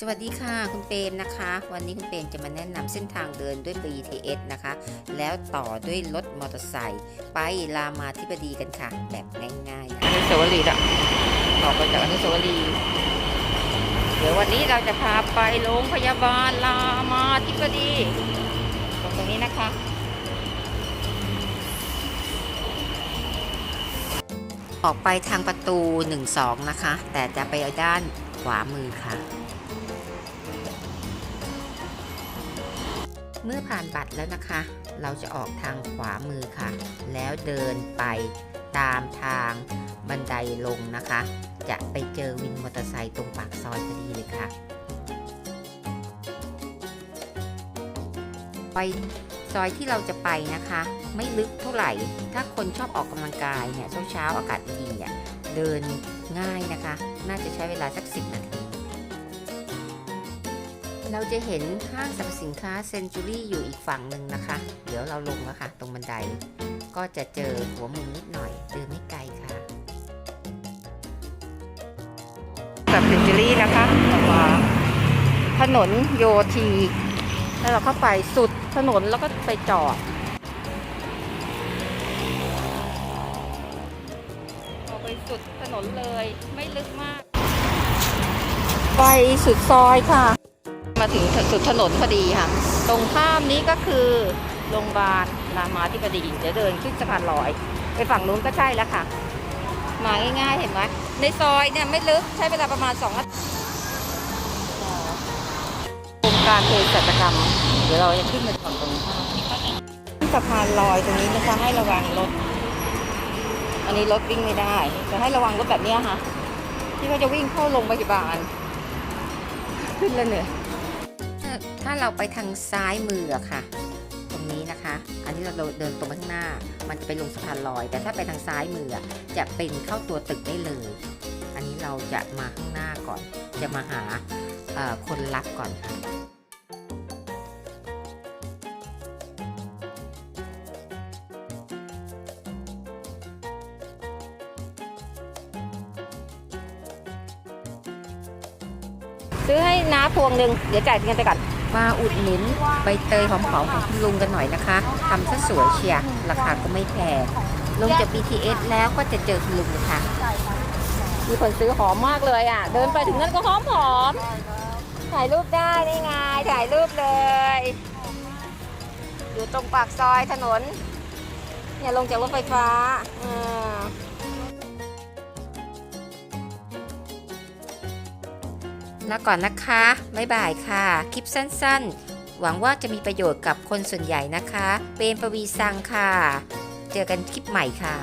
สวัสดีค่ะคุณเปรมนะคะ วันนี้คุณเปรมจะมาแนะนำเส้นทางเดินด้วย BTS นะคะ แล้วต่อด้วยรถมอเตอร์ไซค์ไปรามาธิบดีกันค่ะ แบบง่ายๆนะอนุสาวรีย์อะออกไปจากอนุสาวรีย์เดี๋ยววันนี้เราจะพาไปโรงพยาบาลรามาธิบดี ตรงตรงนี้นะคะออกไปทางประตู 12 นะคะ แต่จะไปด้านขวามือค่ะ เมื่อผ่านบัตรแล้วนะคะ เราจะออกทางขวามือค่ะ แล้วเดินไปตามทางบันไดลงนะคะ จะไปเจอวินมอเตอร์ไซค์ตรงปากซอยพอดีเลยค่ะ ไป ซอยที่เราจะไปนะคะ ไม่ลึกเท่าไหร่ ถ้าคนชอบออกกำลังกายเนี่ยเช้าๆอากาศดีเนี่ยเดินง่ายนะคะ น่าจะใช้เวลาสัก10นาที เราจะเห็นห้างสรรพสินค้าเซนจูรี่อยู่อีกฝั่งหนึ่งนะคะ เดี๋ยวเราลงแล้วค่ะ ตรงบันได ก็จะเจอหัวมุมนิดหน่อย เดินไม่ไกลค่ะกับเซนจูรี่นะคะถนนโยธี แล้วเราเข้าไปสุด ถนนแล้วก็ไปจอดออกไปสุดถนนเลยไม่ลึกมาก ไปสุดซอยค่ะ มาถึงสุดถนนพอดีค่ะ ตรงข้ามนี้ก็คือโรงพยาบาลรามาธิบดีเดี๋ยวเดินขึ้นสะพานลอย ไปฝั่งนู้นก็ใช่แล้วค่ะ มาง่ายๆเห็นไหมในซอยเนี่ยไม่ลึกใช้เวลาประมาณ2นาทีโครงการเภสัชกรรม เดี๋ยวเราจะขึ้นไปฝั่งตรงข้ามสะพานลอยตรงนี้นะคะให้ระวังรถ อันนี้รถวิ่งไม่ได้จะให้ระวังรถแบบนี้ค่ะ ที่เขาจะวิ่งเข้าโรงพยาบาล ขึ้นแล้วเนื่อยถ้าเราไปทางซ้ายมือค่ะ ตรงนี้นะคะ อันนี้เราเดินตรงไปข้างหน้า มันจะไปลงสะพานลอย แต่ถ้าไปทางซ้ายมือจะเป็นเข้าตัวตึกได้เลย อันนี้เราจะมาข้างหน้าก่อน จะมาหาคนรับก่อนค่ะ ซื้อให้น้าพวงหนึ่งเดี๋ยวจ่ายเงินไปก่อน มาอุดหนุนใบเตยหอมๆของคุณลุงกันหน่อยนะคะทำซะสวยเชียร์ราคาก็ไม่แพงลงจาก BTS แล้วก็จะเจอคุณลุงเลยค่ะ มีคนซื้อหอมมากเลยอะ เดินไปถึงนั่นก็หอมหอมๆถ่ายรูปได้นี่ไงถ่ายรูปเลย อยู่ตรงปากซอยถนน เนี่ยลงจากรถไฟฟ้าอืม ล้วก่อนนะคะ บ๊ายบายค่ะ คลิปสั้นๆ หวังว่าจะมีประโยชน์กับคนส่วนใหญ่นะคะ เป็นประวีซังค่ะ เจอกันคลิปใหม่ค่ะ